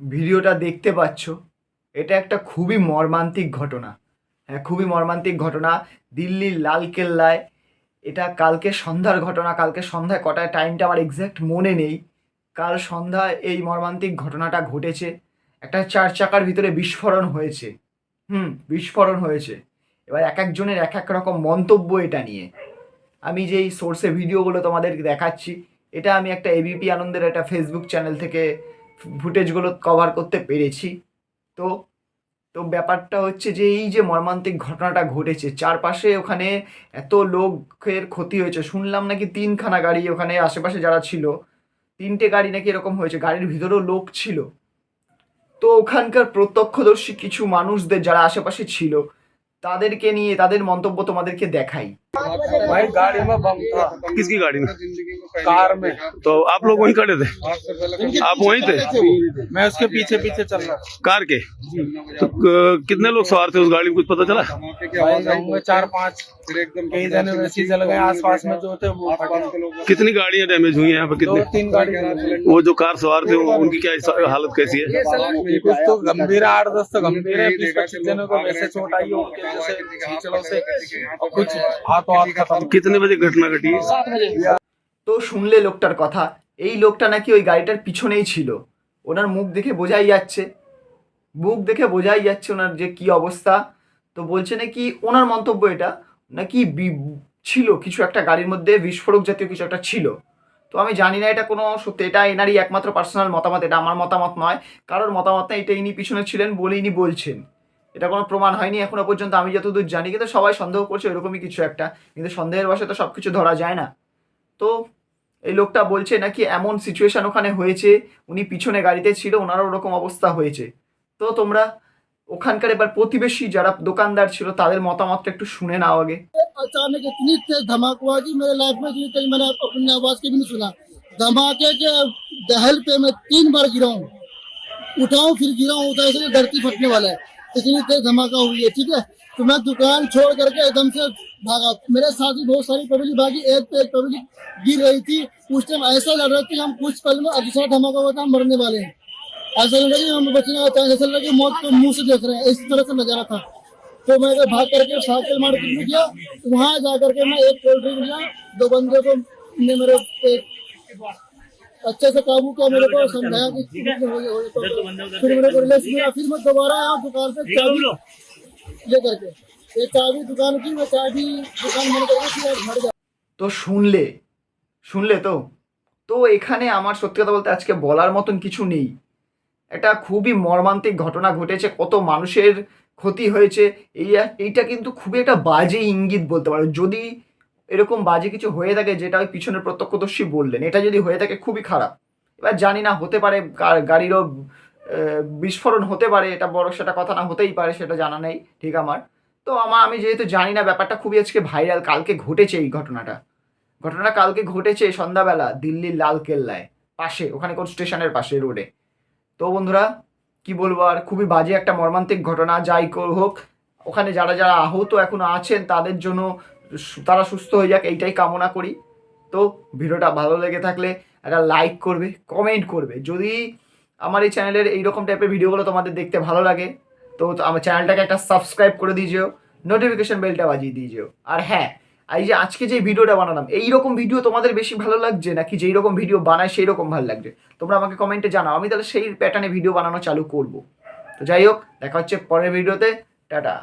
ভিডিওটা দেখতে পাচ্ছ, এটা একটা খুবই মর্মান্তিক ঘটনা। হ্যাঁ খুবই মর্মান্তিক ঘটনা। দিল্লির লালকেল্লায় এটা কালকে সন্ধ্যার ঘটনা, কালকে সন্ধ্যায় কটায় টাইমটা আমার এক্স্যাক্ট মনে নেই। কাল সন্ধ্যায় এই মর্মান্তিক ঘটনাটা ঘটেছে। একটা চার চাকার ভিতরে বিস্ফোরণ হয়েছে। হুম, বিস্ফোরণ হয়েছে। এবার এক একজনের এক এক রকম মন্তব্য এটা নিয়ে। আমি যেই সোর্সে ভিডিওগুলো তোমাদের দেখাচ্ছি এটা আমি একটা এবিপি আনন্দের একটা ফেসবুক চ্যানেল থেকে ফুটেজগুলো কভার করতে পেরেছি। তো তো ব্যাপারটা হচ্ছে যে এই যে মর্মান্তিক ঘটনাটা ঘটেছে চারপাশে ওখানে এত লোকের ক্ষতি হয়েছে। শুনলাম নাকি তিনখানা গাড়ি ওখানে আশেপাশে যারা ছিল তিনটে গাড়ি নাকি এরকম হয়েছে গাড়ির ভিতরেও লোক ছিল। তো ওখানকার প্রত্যক্ষদর্শী কিছু মানুষদের যারা আশেপাশে ছিল তাদেরকে নিয়ে তাদের মন্তব্য তোমাদেরকে দেখাই। भाई कार में। तो आप लोग वहीं खड़े थे? आप वहीं थे? मैं उसके पीछे पीछे चल रहा कार के? तो कितने लोग सवार थे उस गाड़ी में? कुछ पता चला? चार पाँच। कई जने वैसे जल गए आसपास में जो थे वो कितनी गाड़ियाँ डैमेज हुई हैं यहाँ पे? दो कितनी? तीन गाड़ी वो जो कार सवार थे उनकी क्या हालत कैसी है? कुछ तो गंभीर है आठ दस तो गंभीर है। बीस पच्चीस जनों को वैसे चोट आई हो कुछ हाथों हाथ खत्म। कितने बजे घटना घटी? है তো শুনলে লোকটার কথা। এই লোকটা নাকি ওই গাড়িটার পিছনেই ছিল। ওনার মুখ দেখে বোঝাই যাচ্ছে। মুখ দেখে বোঝাই যাচ্ছে ওনার যে কি অবস্থা। তো বলছে নাকি ওনার মন্তব্য এটা, নাকি ছিল কিছু একটা গাড়ির মধ্যে, বিস্ফোরক জাতীয় কিছু একটা ছিল। তো আমি জানি না এটা কোনো সত্যি, এটা এনারই একমাত্র পার্সোনাল মতামত, এটা আমার মতামত নয়। কারোর মতামত না, এটা ইনি পিছনে ছিলেন বলে ইনি বলছেন। এটা কোনো প্রমাণ হয়নি এখনও পর্যন্ত, আমি যতদূর জানি, কিন্তু সবাই সন্দেহ করছে এরকমই কিছু একটা। কিন্তু সন্দেহের বসে তো সব কিছু ধরা যায় না। তো এই লোকটা বলছে নাকি এমন সিচুয়েশন ওখানে হয়েছে উনি পিছনে গাড়িতে ছিল ওনারও ওরকম অবস্থা হয়েছে তো তোমরা ওখানকার এবার প্রতিবেশী যারা দোকানদার ছিল তাদের মতামতটা একটু শুনে নাও আগে अचानक इतनी तेज धमाका हुआ कि मेरे लाइफ में इतनी तेज मैंने अपनी आवाज के भी नहीं सुना धमाके के दहल पे मैं तीन बार गिरा हूँ उठाऊं फिर गिरा हूँ उधर से धरती फटने वाला है इतनी तेज धमाका हुई है, ठीक है? तो मैं दुकान छोड़ करके एकदम से भागा। मेरे साथ भी बहुत सारी पब्लिक भागी, एक पे एक पब्लिक गिर रही थी। उस टाइम ऐसा लग रहा था हम कुछ पल में दूसरा धमाका हुआ था, हम मरने वाले हैं। ऐसा लग रहा कि हम बचने का चांस ऐसा लग रहा मौत को मुँह से देख रहे हैं। इस तरह से नज़ारा था। तो मैं भाग करके साइकिल मार्केट में गया, वहाँ जा करके मैं एक कोल्ड ड्रिंक लिया। दो बंदे को ने मेरे पे अच्छे से काबू किया मेरे को समझाया कि हो गया- हो गया तो फिर मेरे को रिलैक्स मिला फिर मैं दोबारा आया दुकान पे चाबी ले करके ये चाबी दुकान की मैं चाबी दुकान बंद करके फिर घर गया তো শুনলে শুনলে তো তো এখানে আমার সত্যি কথা বলতে আজকে বলার মতন কিছু নেই একটা খুবই মর্মান্তিক ঘটনা ঘটেছে কত মানুষের ক্ষতি হয়েছে এই এইটা কিন্তু খুবই একটা বাজে ইঙ্গিত বলতে পারো যদি এরকম বাজে কিছু হয়ে থাকে যেটা ওই পিছনের প্রত্যক্ষদর্শী বললেন। এটা যদি হয়ে থাকে খুবই খারাপ। এবার জানি না, হতে পারে গাড়িরও বিস্ফোরণ হতে পারে, এটা বড় সেটা কথা না, হতেই পারে, সেটা জানা নেই, ঠিক আমার। তো আমার, আমি যেহেতু জানি না, ব্যাপারটা খুবই আজকে ভাইরাল কালকে ঘটেছে এই ঘটনাটা। ঘটনা কালকে ঘটেছে সন্ধ্যাবেলা, দিল্লির লাল কেল্লায় পাশে, ওখানে কোন স্টেশনের পাশে, রোডে। তো বন্ধুরা, কি বলব আর, খুবই বাজে একটা মর্মান্তিক ঘটনা, যাই হোক। ওখানে যারা যারা আহত এখনও আছেন, তাদের জন্য তারা সুস্থ হয়ে যাক, এইটাই কামনা করি। তো ভিডিওটা ভালো লেগে থাকলে একটা লাইক করবে কমেন্ট করবে। যদি আমার এই চ্যানেলের এইরকম টাইপের ভিডিওগুলো তোমাদের দেখতে ভালো লাগে, তো আমার চ্যানেলটাকে একটা সাবস্ক্রাইব করে দিয়েও নোটিফিকেশন বেলটা বাজিয়ে দিয়েও আর হ্যাঁ এই যে আজকে যে ভিডিওটা বানালাম, এইরকম ভিডিও তোমাদের বেশি ভালো লাগছে নাকি যেই রকম ভিডিও বানায় সেই রকম ভালো লাগছে? তোমরা আমাকে কমেন্টে জানাও, আমি তাহলে সেই প্যাটার্নে ভিডিও বানানো চালু করব। তো যাই হোক, দেখা হচ্ছে পরের ভিডিওতে টাটা।